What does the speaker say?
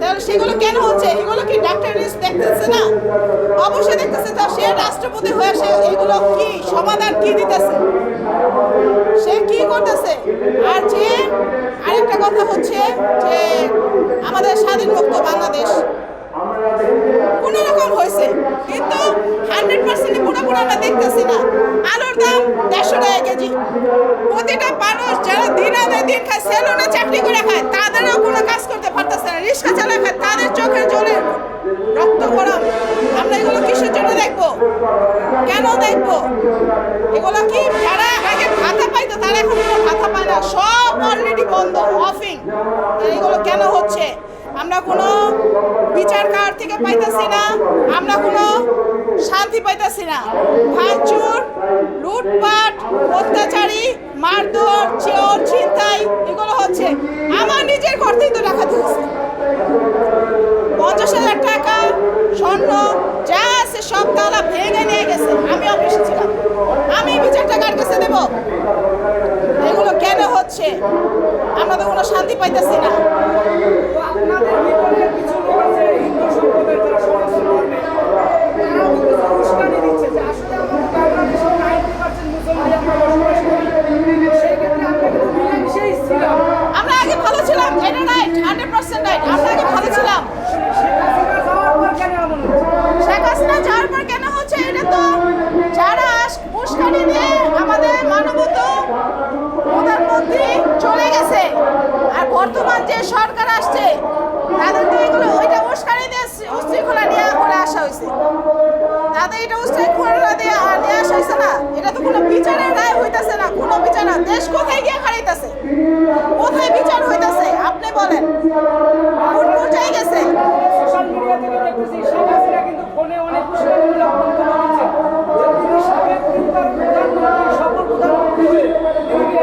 তাহলে সেগুলো কেন হচ্ছে? এগুলো কি ডাক্তার দেখতেছে না? অবশ্যই দেখতেছে। তো সে রাষ্ট্রপতি হয়ে সে এগুলো কি সমাধান কি দিতেছে? সে কি করতেছে? আর যে আরেকটা কথা হচ্ছে যে আমাদের স্বাধীন মুক্ত বাংলাদেশ কোন রকম হয়েছে। কিন্তু হান্ড্রেড পার্সেন্ট পুরোপুরি আমরা দেখতেছি না। আলুর দাম দেড়শো টাকা কেজি। প্রতিটা মানুষ যারা দিন আনে দিন খায়, সেলুনে চাকরি করে খায় রিক্সা চালা খায় তাদের চোখের জলে রক্ত গরম আমরা এগুলো কিসের জন্য দেখব? কেন দেখব? এগুলো কি যারা আগে ভাতা পাইতো, তারা এখন ভাতা পায় না। সব অলরেডি বন্ধ অফিং এগুলো কেন হচ্ছে? আমরা কোনো বিচার কার থেকে পাইতেছি না? আমরা কোনো শান্তি পাইতেছি না। ভাঙচুর, লুটপাট, অত্যাচারী, মারধর চোর ছিনতাই, এগুলো হচ্ছে। আমার নিজের ঘর থেকে তো ডাকাতি হচ্ছে পঞ্চাশ হাজার টাকা স্বর্ণ যা আছে সব তালা ভেঙে নিয়ে গেছে। আমি অফিসে ছিলাম। আমি বিচারটা কার কাছে দেব। এগুলো কেন হচ্ছে? আমরা তো কোনো শান্তি পাইতেছি না তো আপনাদের ভিতরে কিছু লোক আছে হিন্দু সম্প্রদায়ের যারা সনাতন ধর্মে তারাও কিন্তু উস্কানি দিচ্ছে যে আসলে আমাদের বাংলাদেশে নাইনটি পার্সেন্ট মুসলমান আমরা বসবাস করি সেই ক্ষেত্রে আমরা কিন্তু মিলেমিশেই ছিলাম আমরা আগে ভালো ছিলাম এটা রাইট হান্ড্রেড পার্সেন্ট রাইট আমরা আগে ভালো ছিলাম শেখ হাসিনা যাওয়ার পর কেন এমন শেখ যাওয়ার পর কেন হচ্ছে, এটা তো যারা উস্কানি দিয়ে আমাদের মানবত প্রধানমন্ত্রী চলে গেছে, আর বর্তমান যে সরকার আসছে, তাদের এগুলো ওইটা উস্কানি দিয়ে উশৃঙ্খলা নিয়ে করে আসা হয়েছে। তাদের এটা উশৃঙ্খলা দিয়ে নিয়ে আসা হয়েছে না। এটা তো কোনো বিচারের রায় হইতাছে না, কোনো বিচার না। দেশ কোথায় গিয়ে হারাইতেছে? কোথায় বিচার হইতাছে? আপনি বলেন। কোন পর্যায়ে গেছে? সোশ্যাল মিডিয়া থেকে দেখতেছি ফোনে অনেক